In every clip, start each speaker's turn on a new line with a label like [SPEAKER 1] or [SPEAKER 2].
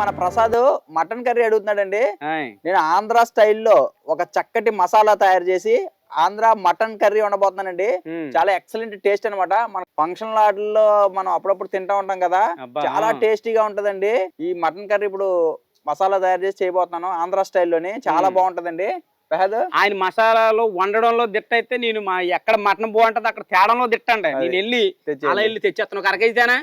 [SPEAKER 1] మన Prasad mutton curry అడుగుతున్నాడండి. నేను ఆంధ్ర స్టైల్లో ఒక చక్కటి మసాలా తయారు చేసి ఆంధ్ర మటన్ కర్రీ ఉండబోతున్నానండి. చాలా ఎక్సలెంట్ టేస్ట్ అన్నమాట మన ఫంక్షన్ లాట్లో మనం అప్పుడప్పుడు తింటా ఉంటాం కదా. చాలా టేస్టీగా ఉంటదండి ఈ మటన్ కర్రీ ఇప్పుడు మసాలా తయారు చేసి చేయబోతున్నాను ఆంధ్ర స్టైల్లోని చాలా. బాగుంటదండి
[SPEAKER 2] ఆయన మసాలాలో వండడంలో దిట్ట అయితే నేను మా ఎక్కడ మటన్ బాగుంటది అక్కడ తేడంలో దిట్టండి. నేను వెళ్ళి. అలా వెళ్ళి తెచ్చేస్తాను ఒక అరకేజీనా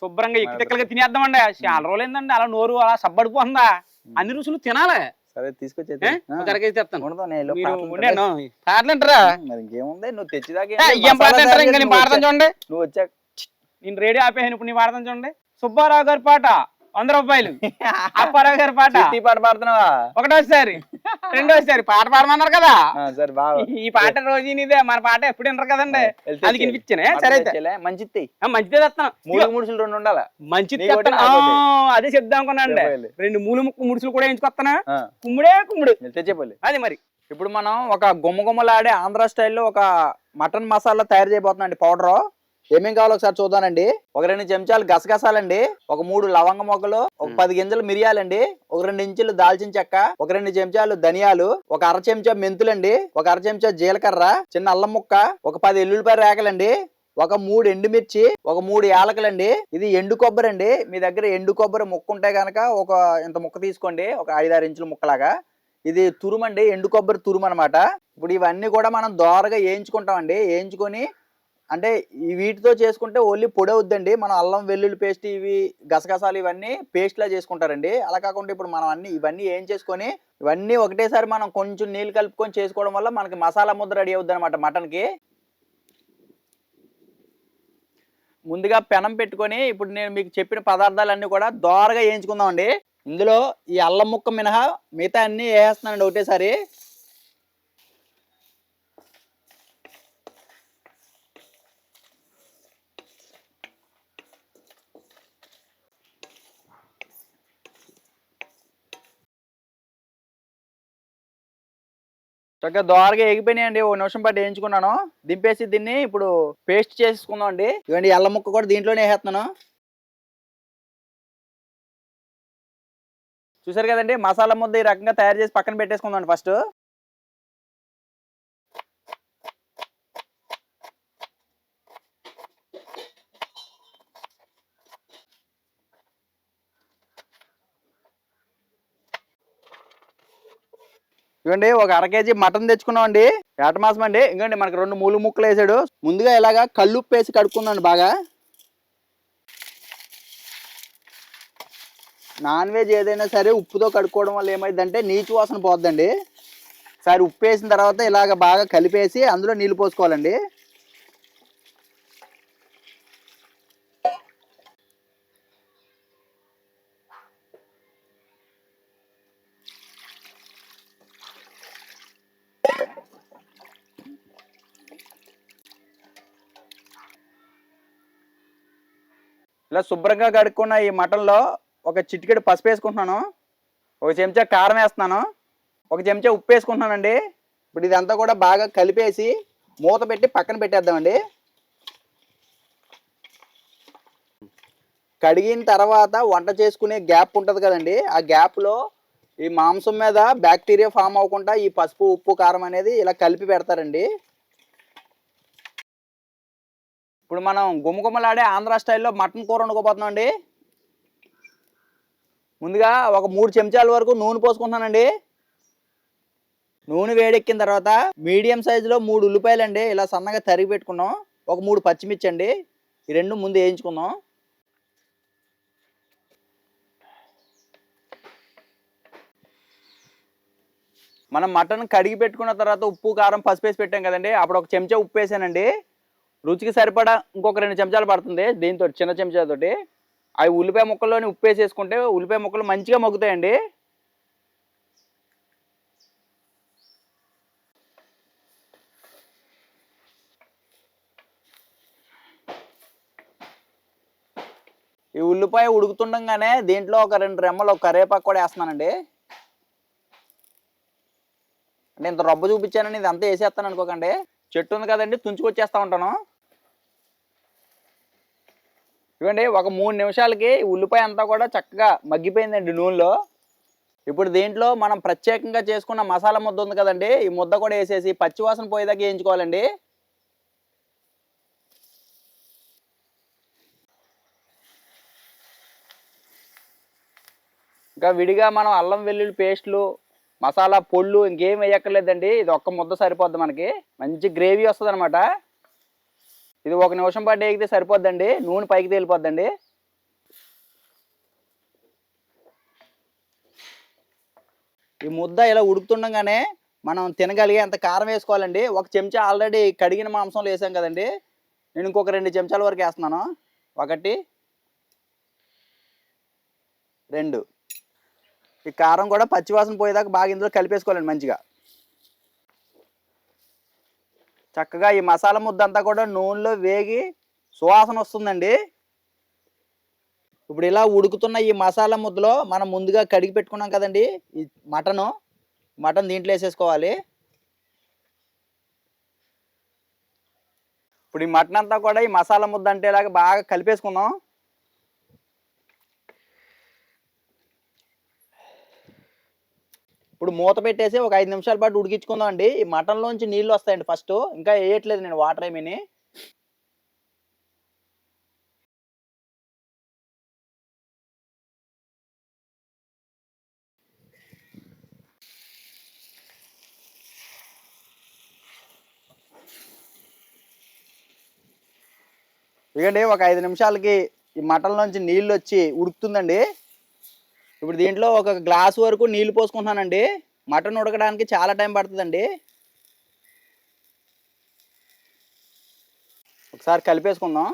[SPEAKER 2] శుభ్రంగా ఎక్కి తిక్కలుగా తినేద్దామండి. చాలా రోజులు ఏందండి అలా నోరు అలా సబ్బడిపోతుందా? అన్ని రుచులు తినాలి.
[SPEAKER 1] సరే
[SPEAKER 2] ఒక అరకేజీ తెస్తాను
[SPEAKER 1] నేను
[SPEAKER 2] పాటలంటారా
[SPEAKER 1] ఇంకేముంది? నువ్వు తెచ్చిదాకా
[SPEAKER 2] ఏ, ఇంకా పాడతాను చూడండి.
[SPEAKER 1] నువ్వు వచ్చాక
[SPEAKER 2] రేడియో ఆపేసాను ఇప్పుడు నీ పాడతాను చూడండి. సుబ్బారావు గారి పాట వంద రూపాయలు. అప్పారావు గారి పాట.
[SPEAKER 1] పాట పాడుతున్నావా?
[SPEAKER 2] ఒకటోసారి. రెండోసారి పాట పాడమన్నారు కదా.
[SPEAKER 1] ఆ, సరే బాగా
[SPEAKER 2] ఈ పాట రోజు ఇదే మన పాట ఎప్పుడు వినరు కదండి. అది వినిపించానే? సరే
[SPEAKER 1] మంచిది
[SPEAKER 2] మంచిదే తెస్తాను
[SPEAKER 1] మూడు రెండు ఉండాలా?
[SPEAKER 2] మంచిది అదే చెప్దాం అనుకున్నాండి
[SPEAKER 1] చెప్పాలి.
[SPEAKER 2] రెండు మూలు ముక్కు ముడుచులు కూడా ఎంచుకొస్తానా కుమ్ముడే కుమ్ముడు.
[SPEAKER 1] తెచ్చేపల్లి
[SPEAKER 2] అది మరి.
[SPEAKER 1] ఇప్పుడు మనం ఒక గుమ్మగుమ్మలాడే ఆంధ్ర స్టైల్లో ఒక మటన్ మసాలా తయారు చేయబోతున్నాం అండి పౌడర్. ఏమేం కావాలో ఒకసారి చూద్దానండి. ఒక రెండు చెంచాలు గసగసాలండి. ఒక మూడు లవంగ మొగ్గలు ఒక. పది గింజలు మిరియాలండి. ఒక రెండు ఇంచులు దాల్చిన చెక్క ఒక రెండు చెంచాలు ధనియాలు ఒక అర చెంచా మెంతులండి. ఒక అర చెంచా జీలకర్ర చిన్న అల్లం ముక్క ఒక పది ఎల్లుల్లిపాయ రేకలండి ఒక మూడు ఎండుమిర్చి ఒక మూడు యాలకలండి. ఇది ఎండు కొబ్బరి అండి మీ దగ్గర ఎండు కొబ్బరి ముక్క ఉంటే గనక ఒక ఇంత ముక్క తీసుకోండి. ఒక ఐదారు ఇంచుల ముక్కలాగా. ఇది తురుమండి. ఎండు కొబ్బరి తురుము అనమాట ఇప్పుడు ఇవన్నీ కూడా మనం దోరగా వేయించుకుంటామండి. వేయించుకొని అంటే వీటితో చేసుకుంటే ఓన్లీ పొడి అవుద్దండి. మనం అల్లం వెల్లుల్లి పేస్ట్ ఇవి గసగసాలు ఇవన్నీ పేస్ట్లా చేసుకుంటారండి. అలా కాకుండా ఇప్పుడు మనం అన్ని ఇవన్నీ ఏం చేసుకొని ఇవన్నీ ఒకటేసారి మనం కొంచెం నీళ్ళు కలుపుకొని చేసుకోవడం వల్ల మనకి మసాలా ముద్ద రెడీ అవుద్ది అనమాట మటన్కి. ముందుగా పెనం పెట్టుకొని ఇప్పుడు నేను మీకు చెప్పిన పదార్థాలన్నీ కూడా దోరగా వేయించుకుందామండి. ఇందులో ఈ అల్లం ముక్క మినహా మిగతా అన్నీ వేసేస్తున్నానండి ఒకటేసారి. చక్కగా దోరగా ఎగిపోయినాయండి. ఓ నిమిషం పాటు వేయించుకున్నాను. దింపేసి దీన్ని ఇప్పుడు పేస్ట్ చేసుకుందాం అండి. ఇవ్వండి ఎల్ల ముక్క కూడా దీంట్లోనే వేసేస్తున్నాను. చూసారు కదండి మసాలా ముద్ద ఈ రకంగా తయారు చేసి పక్కన పెట్టేసుకుందాం ఫస్ట్. ఇవ్వండి ఒక అర కేజీ మటన్ తెచ్చుకున్నాం అండి ఏట మాసం అండి. ఇంకండి మనకు రెండు మూలు ముక్కలు వేసాడు. ముందుగా ఇలాగా కళ్ళు వేసి కడుక్కుందండి బాగా. నాన్ వెజ్ ఏదైనా సరే ఉప్పుతో కడుక్కోవడం వల్ల ఏమైందంటే నీచు వాసన పోద్దండి. సరే ఉప్పు వేసిన తర్వాత ఇలాగ బాగా కలిపేసి అందులో నీళ్ళు పోసుకోవాలండి. ఇలా శుభ్రంగా కడుక్కున్న ఈ మటన్లో ఒక చిటికెడు పసుపు వేసుకుంటున్నాను. ఒక చెంచా కారం వేస్తున్నాను. ఒక చెంచా ఉప్పు వేసుకుంటున్నానండి. ఇప్పుడు ఇదంతా కూడా బాగా కలిపేసి మూత పెట్టి పక్కన పెట్టేద్దామండి. కడిగిన తర్వాత వంట చేసుకునే గ్యాప్ ఉంటుంది కదండి. ఆ గ్యాప్లో ఈ మాంసం మీద బ్యాక్టీరియా ఫామ్ అవ్వకుండా ఈ పసుపు ఉప్పు కారం అనేది ఇలా కలిపి పెడతారండి. ఇప్పుడు మనం గుమ్మగుమ్మలాడే ఆంధ్ర స్టైల్లో మటన్ కూర వండుకోబోతున్నాం అండి. ముందుగా ఒక మూడు చెంచాల వరకు నూనె పోసుకుంటున్నానండి. నూనె వేడెక్కిన తర్వాత మీడియం సైజులో మూడు ఉల్లిపాయలు అండి ఇలా సన్నగా తరిగి పెట్టుకున్నాం. ఒక మూడు పచ్చిమిర్చి అండి ఈ రెండు ముందు వేయించుకుందాం. మనం మటన్ కడిగి పెట్టుకున్న తర్వాత ఉప్పు కారం పసుపు వేసి పెట్టాం కదండి అప్పుడు ఒక చెంచా ఉప్పు వేసానండి. రుచికి సరిపడా ఇంకొక రెండు చెంచాలు పడుతుంది. దీంతో చిన్న చెంచాతోటి. అవి ఉల్లిపాయ ముక్కల్లోని ఉప్పు వేసేసుకుంటే ఉల్లిపాయ ముక్కలు మంచిగా మగ్గుతాయండి. ఈ ఉల్లిపాయ ఉడుకుతుండగానే దీంట్లో ఒక రెండు రెమ్మలు ఒక కరివేపాకు కూడా వేస్తున్నానండి. అంటే ఇంత రొబ్బ చూపించానని ఇది అంతా వేసేస్తాను అనుకోకండి. చెట్టు ఉంది కదండి తుంచుకొచ్చేస్తా ఉంటాను. ఇవ్వండి ఒక మూడు నిమిషాలకి ఉల్లిపాయ అంతా కూడా చక్కగా మగ్గిపోయిందండి నూనెలో. ఇప్పుడు దీంట్లో మనం ప్రత్యేకంగా చేసుకున్న మసాలా ముద్ద ఉంది కదండి ఈ ముద్ద కూడా వేసేసి పచ్చివాసన పోయేదాకా వేయించుకోవాలండి. ఇంకా విడిగా మనం అల్లం వెల్లుల్లి పేస్ట్లు మసాలా పొళ్ళు ఇంకేం వేయక్కర్లేదండి ఇది ఒక్క ముద్ద సరిపోద్ది మనకి. మంచి గ్రేవీ వస్తుంది అనమాట ఇది ఒక నిమిషం పాటు వేగితే సరిపోద్దండి. నూనె పైకి తేలిపోద్దండి. ఈ ముద్ద ఇలా ఉడుకుతుండగానే మనం తినగలిగే అంత కారం వేసుకోవాలండి. ఒక చెంచా ఆల్రెడీ కడిగిన మాంసంలో వేసాం కదండి. నేను ఇంకొక రెండు చెంచాల వరకు వేస్తున్నాను. ఒకటి రెండు. ఈ కారం కూడా పచ్చివాసన పోయేదాకా బాగా ఇందులో కలిపేసుకోవాలండి మంచిగా. చక్కగా ఈ మసాలా ముద్ద అంతా కూడా నూనెలో వేగి సువాసన వస్తుందండి. ఇప్పుడు ఇలా ఉడుకుతున్న ఈ మసాలా ముద్దలో మనం ముందుగా కడిగి పెట్టుకున్నాం కదండి ఈ మటను. మటన్ దీంట్లో వేసేసుకోవాలి. ఇప్పుడు ఈ మటన్ అంతా కూడా ఈ మసాలా ముద్ద అంటేలాగా బాగా కలిపేసుకుందాం. ఇప్పుడు మూత పెట్టేసి ఒక ఐదు నిమిషాల పాటు ఉడికించుకుందాం అండి. ఈ మటన్లోంచి నీళ్ళు వస్తాయండి ఫస్ట్. ఇంకా వేయట్లేదు నేను వాటర్ ఏమీని ఇదిగండి ఒక ఐదు నిమిషాలకి ఈ మటన్ నుంచి నీళ్ళు వచ్చి ఉడుకుతుందండి. ఇప్పుడు దీంట్లో ఒక గ్లాస్ వరకు నీళ్ళు పోసుకుంటున్నానండి. మటన్ ఉడకడానికి చాలా టైం పడుతుందండి. ఒకసారి కలిపేసుకుందాం.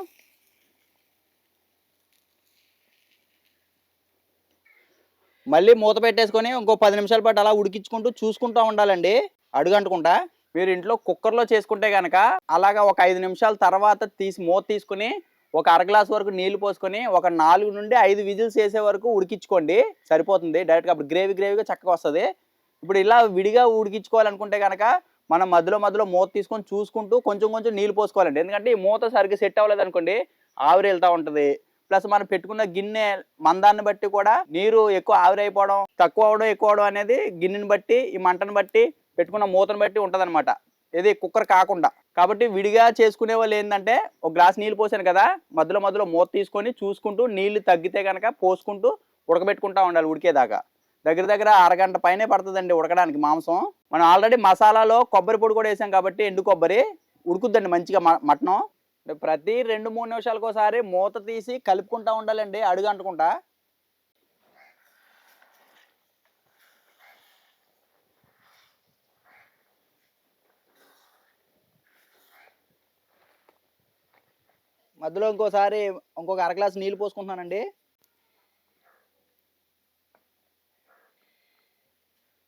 [SPEAKER 1] మళ్ళీ మూత పెట్టేసుకొని ఇంకో పది నిమిషాల పాటు అలా ఉడికించుకుంటూ చూసుకుంటూ ఉండాలండి. అడుగంటకుండా మీరు ఇంట్లో కుక్కర్లో చేసుకుంటే కనుక అలాగా ఒక ఐదు నిమిషాల తర్వాత తీసి మూత తీసుకుని ఒక అర గ్లాస్ వరకు నీళ్ళు పోసుకొని ఒక నాలుగు నుండి ఐదు విజిల్స్ వేసే వరకు ఉడికించుకోండి. సరిపోతుంది. డైరెక్ట్గా అప్పుడు గ్రేవీ గ్రేవీగా చక్కగా వస్తుంది. ఇప్పుడు ఇలా విడిగా ఉడికించుకోవాలనుకుంటే కనుక మనం మధ్యలో మధ్యలో మూత తీసుకొని చూసుకుంటూ కొంచెం కొంచెం నీళ్ళు పోసుకోవాలండి. ఎందుకంటే ఈ మూత సరిగ్గా సెట్ అవ్వలేదు అనుకోండి ఆవిరి వెళ్తూ ఉంటుంది. ప్లస్ మనం పెట్టుకున్న గిన్నె మందాన్ని బట్టి కూడా నీరు ఎక్కువ ఆవిరైపోవడం తక్కువ అవడం ఎక్కువ అవడం అనేది గిన్నెని బట్టి ఈ మంటను బట్టి పెట్టుకున్న మూతను బట్టి ఉంటదన్నమాట. ఇది కుక్కర్ కాకుండా. కాబట్టి విడిగా చేసుకునే వాళ్ళు ఏంటంటే ఒక గ్లాస్ నీళ్ళు పోసాను కదా మధ్యలో మధ్యలో మూత తీసుకొని చూసుకుంటూ నీళ్ళు తగ్గితే కనుక పోసుకుంటూ ఉడకబెట్టుకుంటా ఉండాలి ఉడికేదాకా. దగ్గర దగ్గర అరగంట పైనే పడుతుందండి ఉడకడానికి మాంసం. మనం ఆల్రెడీ మసాలాలో కొబ్బరి పొడి కూడా వేసాం కాబట్టి ఎండు కొబ్బరి ఉడుకుద్దండి మంచిగా మ- మటనం. ప్రతి రెండు మూడు నిమిషాలకోసారి మూత తీసి కలుపుకుంటా ఉండాలండి అడుగు అంటుకుంటా మధ్యలో ఇంకోసారి ఇంకొక అర గ్లాస్ నీళ్ళు పోసుకుంటున్నానండి.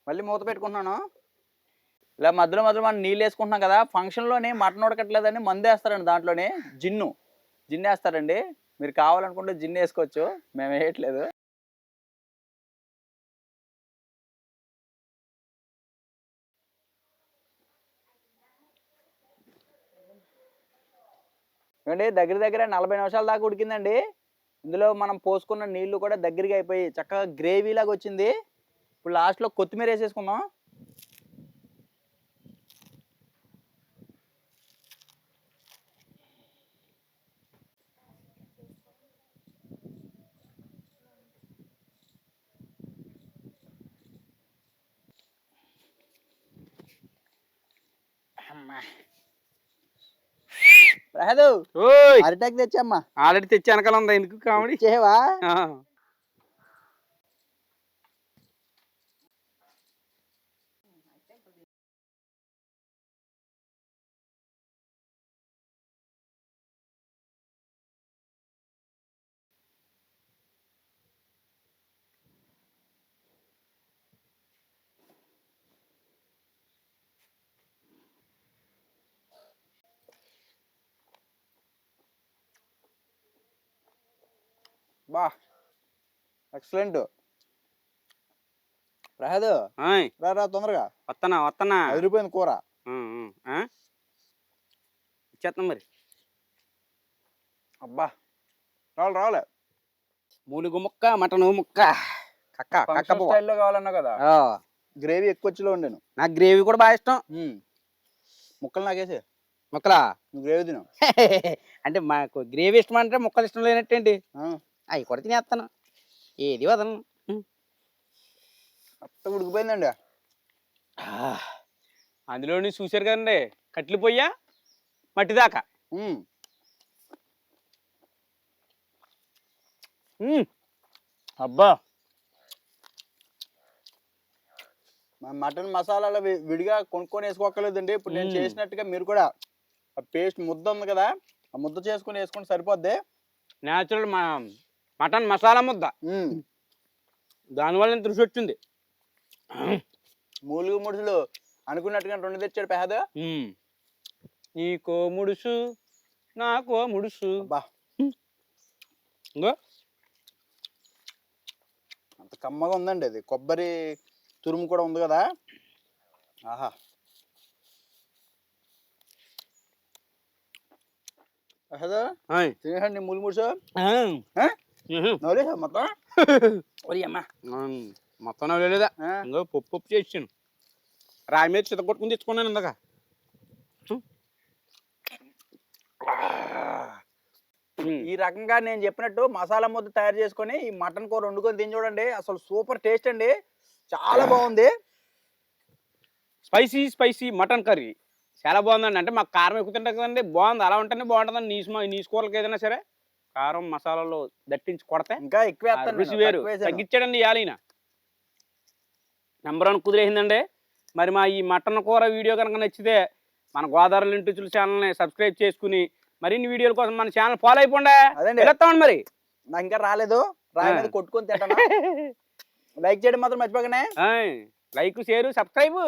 [SPEAKER 1] మళ్ళీ మూత పెట్టుకుంటున్నాను. ఇలా మధ్యలో మధ్యలో మనం నీళ్ళు వేసుకుంటున్నాం కదా ఫంక్షన్లోనే మటన్ ఉడకట్లేదని మందు వేస్తారండి దాంట్లోనే. జిన్ను. జిన్ను వేస్తారండి. మీరు కావాలనుకుంటే జిన్ను వేసుకోవచ్చు. మేము వేయట్లేదు. ఏమండి? దగ్గర దగ్గర నలభై నిమిషాల దాకా ఉడికిందండి. ఇందులో మనం పోసుకున్న నీళ్ళు కూడా దగ్గరికి అయిపోయి చక్కగా గ్రేవీ లాగా వచ్చింది. ఇప్పుడు లాస్ట్లో కొత్తిమీర వేసేసుకుందాం. అమ్మా. అరిటాక్ తెచ్చమ్మా.
[SPEAKER 2] ఆల్రెడీ తెచ్చి వెనకాల ఉందా? ఎందుకు కామెడీ?
[SPEAKER 1] చేవా బా. ఎక్సలెంట్ ప్రహదు రా రా తొందరగా.
[SPEAKER 2] వత్తనా వత్తనా
[SPEAKER 1] అదిరిపోయింది కూర?
[SPEAKER 2] ఇచ్చేస్తాం మరి.
[SPEAKER 1] అబ్బా. రావాలి రావాలి.
[SPEAKER 2] మూలుగు ముక్క మటన్ ముక్క. కక్క కక్క.
[SPEAKER 1] స్టైల్లో కావాలన్నా కదా? గ్రేవీ ఎక్కువ వచ్చిలో ఉండేను
[SPEAKER 2] నాకు గ్రేవీ కూడా బాగా ఇష్టం.
[SPEAKER 1] ముక్కలు నాకేసే
[SPEAKER 2] ముక్కలా?
[SPEAKER 1] నువ్వు గ్రేవీ తిను.
[SPEAKER 2] అంటే మాకు గ్రేవీ ఇష్టం అంటే ముక్కలు ఇష్టం లేనట్టేంటి? అవి కూడా తినేస్తాను ఏది వదలను?
[SPEAKER 1] మొత్తం ఉడికిపోయిందండి.
[SPEAKER 2] ఆ, అందులోని చూశారు కదండి కట్లు పొయ్యా మట్టి దాకా.
[SPEAKER 1] ఉమ్,
[SPEAKER 2] ఉమ్. అబ్బా.
[SPEAKER 1] మన మటన్ మసాలాలు వి- విడిగా కొనుక్కొని వేసుకోక్కర్లేదండి. ఇప్పుడు నేను. చేసినట్టుగా మీరు కూడా ఆ పేస్ట్ ముద్ద ఉంది కదా ఆ ముద్ద చేసుకొని వేసుకుంటే సరిపోద్ది.
[SPEAKER 2] న్యాచురల్ మా మటన్ మసాలా ముద్ద. దానివల్ల రుచి వచ్చింది.
[SPEAKER 1] మూలుగు ముడుసులు అనుకున్నట్టుగా రెండు తెచ్చాడు పెహద.
[SPEAKER 2] నీకో ముడుసు నాకో ముడుసు.
[SPEAKER 1] అంత కమ్మగా ఉందండి అది. కొబ్బరి తురుము కూడా ఉంది కదా. ఆహా. తినేసండి మూలు ముడుసు. నవ్వులేసా మొత్తం? ఒరి అమ్మ.
[SPEAKER 2] మొత్తం లేదా
[SPEAKER 1] ఆ,
[SPEAKER 2] ఇంకో పప్పు పప్పు చేసాను రాయి మీద చిత కొట్టుకుని తెచ్చుకున్నాను ఇందాక.
[SPEAKER 1] ఈ రకంగా నేను చెప్పినట్టు మసాలా ముద్ద తయారు చేసుకొని ఈ మటన్ కూర వండుకొని తిని చూడండి. అసలు సూపర్ టేస్ట్ అండి. చాలా బాగుంది.
[SPEAKER 2] Spicy spicy mutton curry. చాలా బాగుందండి. అంటే మాకు కారం ఎక్కువ తింటాం కదండి. బాగుంది. అలా ఉంటేనే బాగుంటుందండి నీసు మా- నీసు కూరలకి ఏదైనా సరే. కారం మసాలాలు దట్టించి కొడితే
[SPEAKER 1] ఇంకా ఎక్కువ
[SPEAKER 2] రుచి వేరు. తగ్గించాడండి ఇవాళ నెంబర్ వన్ కుదిరేసిందండి. మరి మా ఈ మటన్ కూర వీడియో కనుక నచ్చితే మన గోదావరి ఇంటిచుల ఛానల్ని సబ్స్క్రైబ్ చేసుకుని మరిన్ని వీడియోల కోసం మన ఛానల్ ఫాలో అయిపోండి. వెళ్తామండి మరి.
[SPEAKER 1] నాకు ఇంకా రాలేదు. మీద కొట్టుకొని తింటాను? లైక్ చేయడం మాత్రం మర్చిపోకనే
[SPEAKER 2] లైక్ షేర్ సబ్స్క్రైబ్.